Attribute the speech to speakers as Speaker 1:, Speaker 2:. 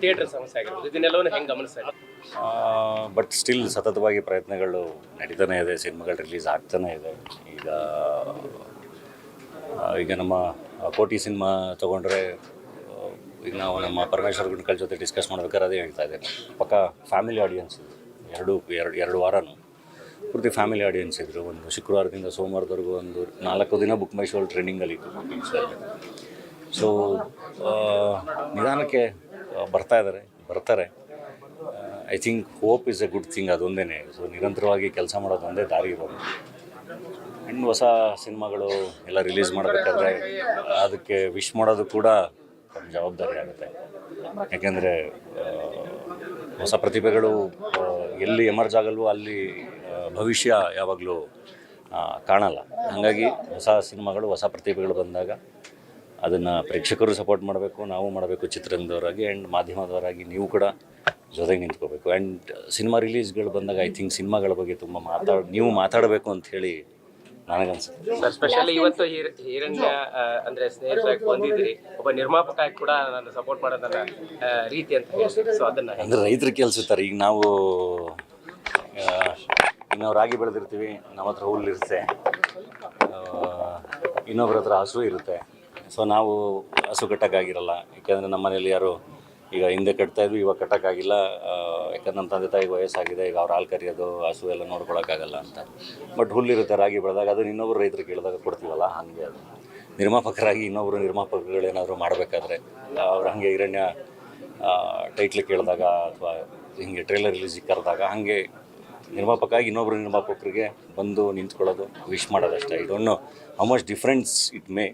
Speaker 1: Theatre ಸಮಸ್ಯೆ ಆಗಿರ್ಬೋದು. ಇದನ್ನೆಲ್ಲವನ್ನು ಹೆಂಗೆ ಗಮನಿಸ್ತಾ
Speaker 2: ಬಟ್ ಸ್ಟಿಲ್ ಸತತವಾಗಿ ಪ್ರಯತ್ನಗಳು ನಡೀತಾನೆ ಇದೆ, ಸಿನಿಮಾಗಳು ರಿಲೀಸ್ ಆಗ್ತಾನೆ ಇದೆ. ಈಗ ಈಗ ನಮ್ಮ ಕೋಟಿ ಸಿನಿಮಾ ತೊಗೊಂಡ್ರೆ ಈಗ ನಾವು ನಮ್ಮ ಪರಮೇಶ್ವರ್ ಗುಂಡ್ಕಲ್ ಜೊತೆ ಡಿಸ್ಕಸ್ ಮಾಡ್ಬೇಕಾದ್ರೆ ಅದೇ ಹೇಳ್ತಾ ಇದ್ದೇನೆ. ಪಕ್ಕ ಫ್ಯಾಮಿಲಿ ಆಡಿಯನ್ಸ್ ಇದು ಎರಡು ಎರಡು ಎರಡು ವಾರನೂ ಪೂರ್ತಿ ಫ್ಯಾಮಿಲಿ ಆಡಿಯನ್ಸ್ ಇದ್ದರು ಒಂದು ಶುಕ್ರವಾರದಿಂದ ಸೋಮವಾರದವರೆಗೂ ಒಂದು ನಾಲ್ಕು ದಿನ ಬುಕ್ ಮೈ ಶೋಲ್ ಟ್ರೈನಿಂಗಲ್ಲಿ ಇತ್ತು. ಸೊ ನಿಧಾನಕ್ಕೆ ಬರ್ತಾ ಇದ್ದಾರೆ ಬರ್ತಾರೆ. I think hope is a good thing ಅದೊಂದೇ ಸೊ ನಿರಂತರವಾಗಿ ಕೆಲಸ ಮಾಡೋದು ಒಂದೇ ದಾರಿ ಇರೋದು. ಆ್ಯಂಡ್ ಹೊಸ ಸಿನಿಮಾಗಳು ಎಲ್ಲ ರಿಲೀಸ್ ಮಾಡಬೇಕಾದ್ರೆ ಅದಕ್ಕೆ ವಿಶ್ ಮಾಡೋದು ಕೂಡ ನಮ್ಮ ಜವಾಬ್ದಾರಿ ಆಗುತ್ತೆ. ಯಾಕೆಂದರೆ ಹೊಸ ಪ್ರತಿಭೆಗಳು ಎಲ್ಲಿ ಎಮರ್ಜ್ ಆಗಲ್ವೋ ಅಲ್ಲಿ ಭವಿಷ್ಯ ಯಾವಾಗಲೂ ಕಾಣಲ್ಲ. ಹಾಗಾಗಿ ಹೊಸ ಸಿನಿಮಾಗಳು, ಹೊಸ ಪ್ರತಿಭೆಗಳು ಬಂದಾಗ ಅದನ್ನು ಪ್ರೇಕ್ಷಕರು ಸಪೋರ್ಟ್ ಮಾಡಬೇಕು ನಾವು ಮಾಡಬೇಕು ಚಿತ್ರರಂಗದವರಾಗಿ ಆ್ಯಂಡ್ ಮಾಧ್ಯಮದವರಾಗಿ ನೀವು ಕೂಡ ಜೊತೆಗೆ ನಿಂತ್ಕೋಬೇಕು. ಆ್ಯಂಡ್ ಸಿನಿಮಾ ರಿಲೀಸ್ಗಳು ಬಂದಾಗ ಐ ಥಿಂಕ್ ಸಿನಿಮಾಗಳ ಬಗ್ಗೆ ತುಂಬ ಮಾತಾಡ್ ನೀವು ಮಾತಾಡಬೇಕು ಅಂತ ಹೇಳಿ ನನಗನ್ಸುತ್ತೆ.
Speaker 1: ಸರ್ ಸ್ಪೆಷಲಿ ಇವತ್ತು ಹೀರ- ಹಿರಣ್ಯ ಅಂದ್ರೆ ಸ್ನೇಹಿತರಾಗಿ ಬಂದಿದ್ರಿ ಒಬ್ಬ ನಿರ್ಮಾಪಕ ಕೂಡ ನಾನು ಸಪೋರ್ಟ್ ಮಾಡೋದನ್ನ ರೀತಿ ಅಂತ ಸೊ ಅದನ್ನ
Speaker 2: ಅಂದ್ರೆ ರೈತರು ಈಗ ನಾವು ನಾವು ರಾಗಿ ಬೆಳೆದಿರ್ತೀವಿ ನಮ್ಮ ಹತ್ರ ಹುಲ್ಲಿರುತ್ತೆ ಇರುತ್ತೆ ಇನ್ನೊಬ್ರ ಹತ್ರ ಹಸು ಇರುತ್ತೆ. ಸೊ ನಾವು ಹಸು ಕಟ್ಟೋಕ್ಕಾಗಿರಲ್ಲ ಯಾಕೆಂದರೆ ನಮ್ಮ ಮನೇಲಿ ಯಾರು ಈಗ ಹಿಂದೆ ಕಟ್ತಾ ಇದ್ವಿ ಇವಾಗ ಕಟ್ಟೋಕ್ಕಾಗಿಲ್ಲ ಯಾಕಂದ್ರೆ ನಮ್ಮ ತಂದೆ ತಾಯಿಗೆ ವಯಸ್ಸಾಗಿದೆ, ಈಗ ಅವ್ರು ಹಾಲು ಕರಿಯೋದು, ಹಸು ಎಲ್ಲ ನೋಡ್ಕೊಳಕ್ಕಾಗಲ್ಲ ಅಂತ. ಬಟ್ ಹುಲ್ಲಿರುತ್ತೆ ರಾಗಿ ಬೆಳೆದಾಗ ಅದನ್ನ ಇನ್ನೊಬ್ರು ರೈತರು ಕೇಳಿದಾಗ ಕೊಡ್ತೀವಲ್ಲ, ಹಾಗೆ ಅದು. ನಿರ್ಮಾಪಕರಾಗಿ ಇನ್ನೊಬ್ಬರು ನಿರ್ಮಾಪಕಗಳೇನಾದರೂ ಮಾಡಬೇಕಾದ್ರೆ, ಅವ್ರು ಹಾಗೆ ಹಿರಣ್ಯ ಟೈಟ್ಲ್ ಕೇಳಿದಾಗ ಅಥವಾ ಹಿಂಗೆ ಟ್ರೇಲರ್ ರಿಲೀಸಿಗೆ ಕರೆದಾಗ ಹಾಗೆ ನಿರ್ಮಾಪಕಾಗಿ ಇನ್ನೊಬ್ಬರು ನಿರ್ಮಾಪಕರಿಗೆ ಬಂದು ನಿಂತ್ಕೊಳ್ಳೋದು ವಿಶ್ ಮಾಡೋದಷ್ಟೇ. ಇದೊಂದು how much difference it may